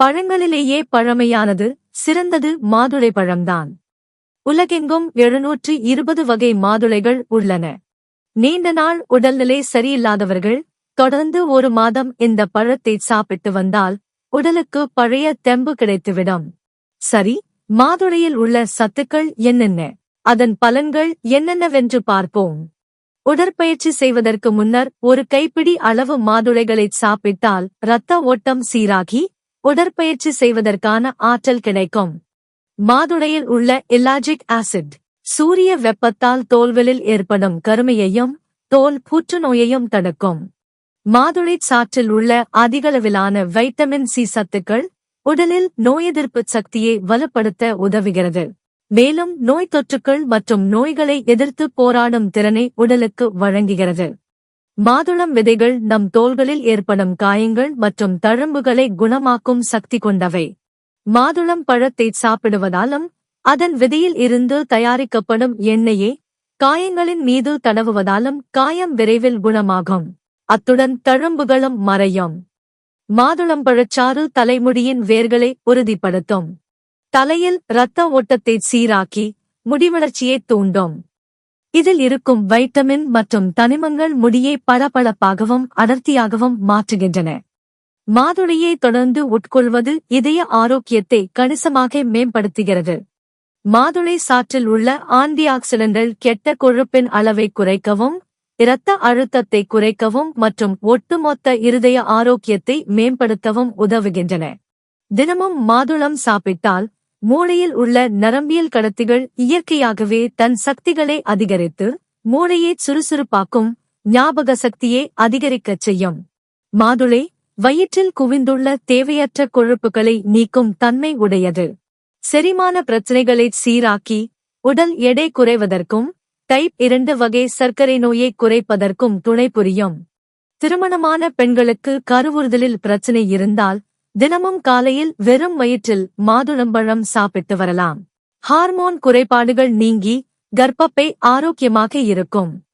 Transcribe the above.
பழங்களிலேயே பழமையானது சிறந்தது மாதுளை பழம்தான். உலகெங்கும் எழுநூற்று இருபது வகை மாதுளைகள் உள்ளன. நீண்ட நாள் உடல்நிலை சரியில்லாதவர்கள் தொடர்ந்து ஒரு மாதம் இந்த பழத்தை சாப்பிட்டு வந்தால் உடலுக்கு பழைய தெம்பு கிடைத்துவிடும். சரி மாதுளையில் உள்ள சத்துக்கள் என்னென்ன? அதன் பலன்கள் என்னென்னவென்று பார்ப்போம். உடற்பயிற்சி செய்வதற்கு முன்னர் ஒரு கைப்பிடி அளவு மாதுளைகளை சாப்பிட்டால் இரத்த ஓட்டம் சீராகி உடற்பயிற்சி செய்வதற்கான ஆற்றல் கிடைக்கும். மாதுளையில் உள்ள இல்லாஜிக் ஆசிட் சூரிய வெப்பத்தால் தோல்களில் ஏற்படும் கருமையையும் தோல் புற்றுநோயையும் தடுக்கும். மாதுளை சாற்றில் உள்ள அதிகளவிலான வைட்டமின் சி சத்துக்கள் உடலில் நோய் எதிர்ப்பு சக்தியை வலுப்படுத்த உதவுகிறது. மேலும் நோய் தொற்றுக்கள் மற்றும் நோய்களை எதிர்த்து போராடும் திறனை உடலுக்கு வழங்குகிறது. மாதுளம் விதைகள் நம் தோள்களில் ஏற்படும் காயங்கள் மற்றும் தழும்புகளை குணமாக்கும் சக்தி கொண்டவை. மாதுளம் பழத்தை சாப்பிடுவதாலும் அதன் விதையில் இருந்து தயாரிக்கப்படும் எண்ணெயே காயங்களின் மீது தடவுவதாலும் காயம் விரைவில் குணமாகும். அத்துடன் தழும்புகளும் மறையும். மாதுளம்பழச்சாறு தலைமுடியின் வேர்களை உறுதிப்படுத்தும். தலையில் இரத்த ஓட்டத்தை சீராக்கி முடிவளர்ச்சியை தூண்டும். இதில் இருக்கும் வைட்டமின் மற்றும் தனிமங்கள் முடியை பளபளப்பாகவும் அடர்த்தியாகவும் மாற்றுகின்றன. மாதுளையை தொடர்ந்து உட்கொள்வது இதய ஆரோக்கியத்தை கணிசமாக மேம்படுத்துகிறது. மாதுளை சாற்றில் உள்ள ஆன்டி ஆக்சிடென்ட்கள் கெட்ட கொழுப்பின் அளவை குறைக்கவும் இரத்த அழுத்தத்தை குறைக்கவும் மற்றும் ஒட்டுமொத்த இருதய ஆரோக்கியத்தை மேம்படுத்தவும் உதவுகின்றன. தினமும் மாதுளம் சாப்பிட்டால் மூளையில் உள்ள நரம்பியல் கடத்திகள் இயற்கையாகவே தன் சக்திகளை அதிகரித்து மூளையை சுறுசுறுப்பாக்கும் ஞாபக சக்தியை அதிகரிக்கச் செய்யும். மாதுளை வயிற்றில் குவிந்துள்ள தேவையற்ற கொழுப்புகளை நீக்கும் தன்மை உடையது. செரிமான பிரச்சினைகளை சீராக்கி உடல் எடை குறைவதற்கும் டைப் இரண்டு வகை சர்க்கரை நோயை குறைப்பதற்கும் துணை புரியும். திருமணமான பெண்களுக்கு கருவுறுதலில் பிரச்சனை இருந்தால் தினமும் காலையில் வெறும் வயிற்றில் மாதுளம்பழம் சாப்பிட்டு வரலாம். ஹார்மோன் குறைபாடுகள் நீங்கி கர்ப்பப்பை ஆரோக்கியமாக இருக்கும்.